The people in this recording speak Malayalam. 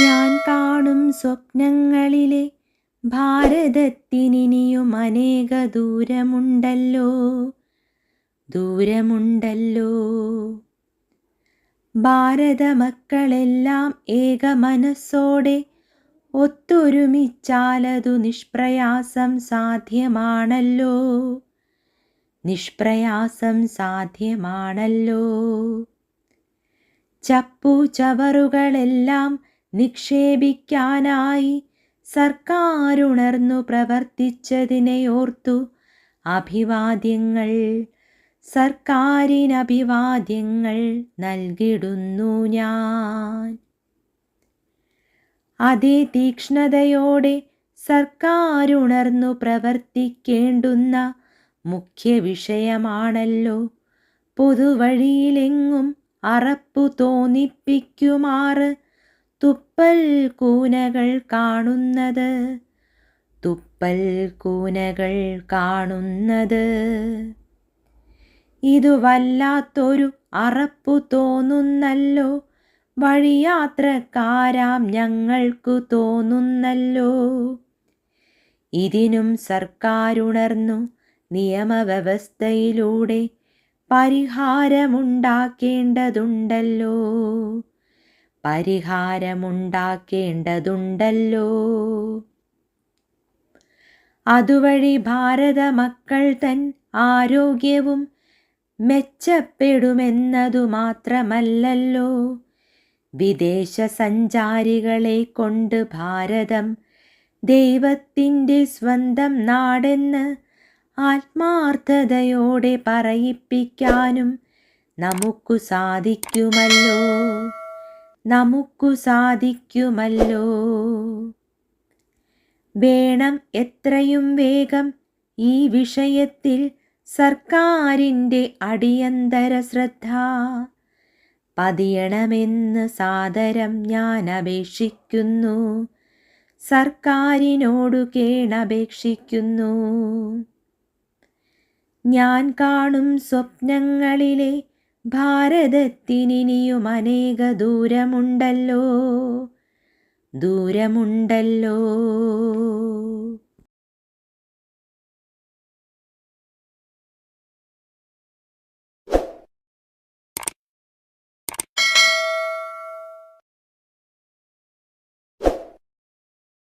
ഞാൻ കാണും സ്വപ്നങ്ങളിലെ ഭാരതത്തിനിനിയും അനേക ദൂരമുണ്ടല്ലോ ദൂരമുണ്ടല്ലോ. ഭാരത മക്കളെല്ലാം ഏക മനസ്സോടെ ഒത്തൊരുമിച്ചാലതു നിഷ്പ്രയാസം സാധ്യമാണല്ലോ നിഷ്പ്രയാസം സാധ്യമാണല്ലോ. ചപ്പു ചവറുകളെല്ലാം നിക്ഷേപിക്കാനായി സർക്കാരുണർന്നു പ്രവർത്തിച്ചതിനെയോർത്തു അഭിവാദ്യങ്ങൾ സർക്കാരിനഭിവാദ്യങ്ങൾ നൽകിടുന്നു ഞാൻ. അതേ തീക്ഷ്ണതയോടെ സർക്കാരുണർന്നു പ്രവർത്തിക്കേണ്ടുന്ന മുഖ്യ വിഷയമാണല്ലോ. പൊതുവഴിയിലെങ്ങും അറപ്പു തോന്നിപ്പിക്കുമാറ് തുപ്പൽ കൂനകൾ കാണുന്നത്. തുപ്പൽ കൂനകൾ കാണുന്നത്. ഇതു വല്ലാത്തൊരു അറപ്പു തോന്നുന്നല്ലോ. വഴിയാത്രക്കാരാം ഞങ്ങൾക്കു തോന്നുന്നല്ലോ. ഇതിനും സർക്കാരുണർന്നു നിയമവ്യവസ്ഥയിലൂടെ പരിഹാരമുണ്ടാക്കേണ്ടതുണ്ടല്ലോ. പരിഹാരമുണ്ടാക്കേണ്ടതുണ്ടല്ലോ. അതുവഴി ഭാരത മക്കൾ തൻ ആരോഗ്യവും മെച്ചപ്പെടുമെന്നതു മാത്രമല്ലല്ലോ വിദേശ സഞ്ചാരികളെ കൊണ്ട് ഭാരതം ദൈവത്തിന്റെ സ്വന്തം നാടെന്ന് ആത്മാർത്ഥതയോടെ പറയിപ്പിക്കാനും നമുക്കു സാധിക്കുമല്ലോ. നമുക്കു സാധിക്കുമല്ലോ. വേണം എത്രയും വേഗം ഈ വിഷയത്തിൽ സർക്കാരിന്റെ അടിയന്തര ശ്രദ്ധ. പതിയണമെന്ന് സാദരം ഞാൻ അപേക്ഷിക്കുന്നു സർക്കാരിനോടു കേണപേക്ഷിക്കുന്നു. ഞാൻ കാണും സ്വപ്നങ്ങളിലെ ഭാരതത്തിനിനിയും അനേക ദൂരമുണ്ടല്ലോ ദൂരമുണ്ടല്ലോ.